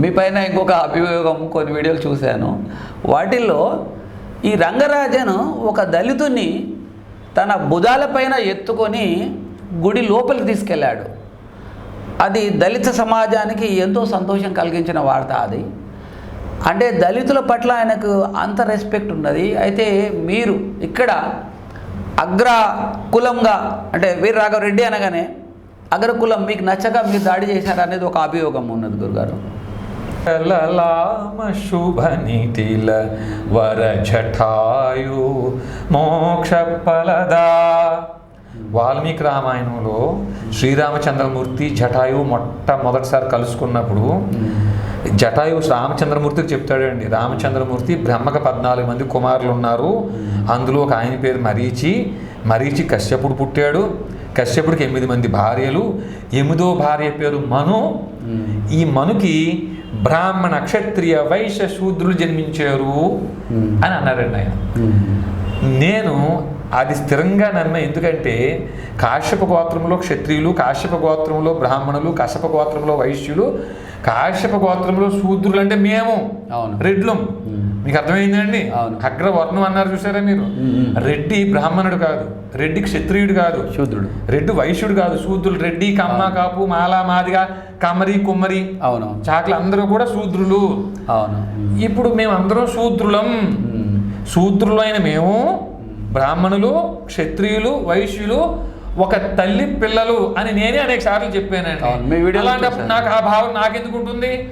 మీ పైన ఇంకొక అభియోగం కొన్ని వీడియోలు చూశాను. వాటిల్లో ఈ రంగరాజను ఒక దళితుని తన భుజాలపైన ఎత్తుకొని గుడి లోపలికి తీసుకెళ్ళాడు. అది దళిత సమాజానికి ఎంతో సంతోషం కలిగించిన వార్త అది. అంటే దళితుల పట్ల ఆయనకు అంత రెస్పెక్ట్ ఉన్నది. అయితే మీరు ఇక్కడ అగ్ర కులంగా అంటే వీర రాఘవరెడ్డి అనగానే అగ్రకులం మీకు నచ్చక మీరు దాడి చేశారనేది ఒక అభియోగం ఉన్నది గురుగారు. లలామ శుభ నీతిల వర జఠాయు మోక్ష ఫలదా వాల్మీకి రామాయణంలో శ్రీరామచంద్రమూర్తి జటాయు మొట్టమొదటిసారి కలుసుకున్నప్పుడు జటాయు రామచంద్రమూర్తికి చెప్తాడండి. రామచంద్రమూర్తి బ్రహ్మక పద్నాలుగు మంది కుమారులు ఉన్నారు అందులో ఒక ఆయన పేరు మరీచి. మరీచి కశ్యపుడు పుట్టాడు. కశ్యపుడికి ఎనిమిది మంది భార్యలు. ఎనిమిదో భార్య పేరు మను. ఈ మనుకి బ్రాహ్మణ క్షత్రియ వైశ్య శూద్రులు జన్మించారు అని అన్నారండి ఆయన నేను అది స్థిరంగా నమ్మే ఎందుకంటే కాశ్యప గోత్రంలో క్షత్రియులు కాశ్యప గోత్రంలో బ్రాహ్మణులు కశ్యప గోత్రంలో వైశ్యులు కాశ్యప గోత్రంలో శూద్రులు అంటే మేము అవును. రెడ్లం. మీకు అర్థమైందండి? అవును. అగ్రవర్ణం అన్నారు చూసారా మీరు. రెడ్డి బ్రాహ్మణుడు కాదు. రెడ్డి క్షత్రియుడు కాదు. శూద్రుడు. రెడ్డి వైశ్యుడు కాదు. శూద్రులు రెడ్డి కమ్మ కాపు మాల మాదిగ కమ్మరి కుమ్మరి. అవును. చాకలు అందరూ కూడా శూద్రులు. అవును. ఇప్పుడు మేము అందరం శూద్రులం. శూద్రులైన మేము బ్రాహ్మణులు క్షత్రియులు వైశ్యులు ఒక తల్లి పిల్లలు అని నేనే అనేక సార్లు చెప్పానండి. అలాంటప్పుడు. నాకు ఆ భావం నాకెందుకు ఉంటుంది?